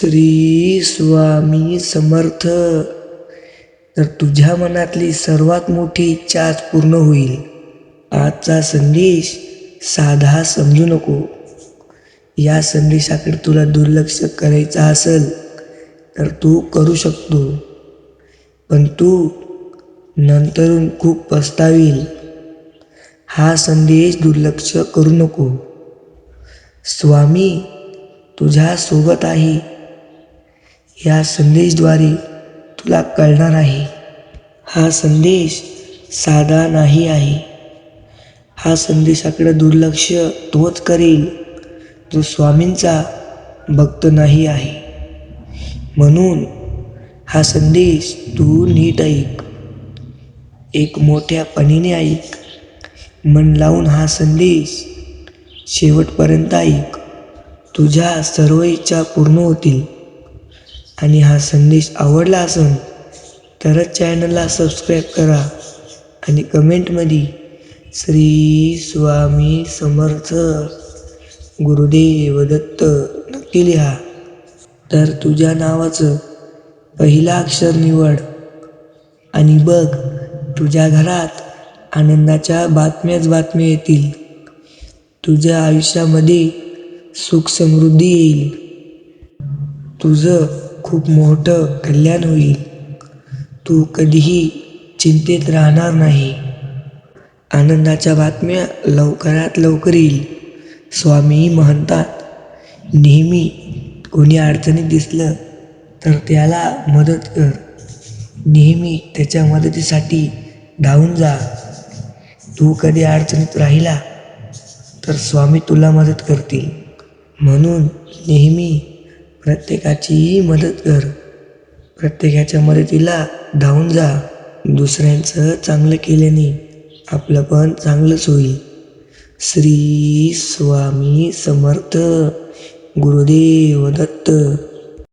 श्री स्वामी समर्थ. तर तुझ्या मनातली सर्वात मोठी इच्छा आज पूर्ण होईल. आजचा संदेश साधा समजू नको. या संदेशाकडे तुला दुर्लक्ष करायचं असेल तर तू करू शकतो. पण तू नंतरून खूप पस्तावील. हा संदेश दुर्लक्ष करू नको. स्वामी तुझ्या सोबत आहे. या संदेशद्वारे तुला कळणार आहे. हा संदेश साधा नाही आहे. हा संदेशाकडे दुर्लक्ष तोच करेल जो स्वामींचा भक्त नाही आहे. म्हणून हा संदेश तू नीट ऐक. एक मोठ्या पणीने ऐक. मन लावून हा संदेश शेवटपर्यंत ऐक. तुझ्या सर्व इच्छा पूर्ण होतील. आणि हा संदेश आवडला असेल तरच चॅनलला सबस्क्राईब करा आणि कमेंटमध्ये श्री स्वामी समर्थ गुरुदेव दत्त नक्की लिहा. तर तुझ्या नावाचं पहिला अक्षर निवड आणि बघ तुझ्या घरात आनंदाच्या बातम्याच बातम्या येतील. तुझ्या आयुष्यामध्ये सुख समृद्धी येईल. तुझं खूप मोठं कल्याण होईल. तू कधीही चिंतेत राहणार नाही. आनंदाच्या बातम्या लवकरात लवकर येईल. स्वामीही म्हणतात नेहमी कोणी अडचणीत दिसलं तर त्याला मदत कर. नेहमी त्याच्या मदतीसाठी धावून जा. तू कधी अडचणीत राहिला तर स्वामी तुला मदत करतील. म्हणून नेहमी प्रत्येकाची मदत कर. प्रत्येकाच्या मदतीला धावून जा. दुसऱ्यांचं चांगलं केल्याने आपलं पण चांगलंच होईल. श्री स्वामी समर्थ. गुरुदेव दत्त.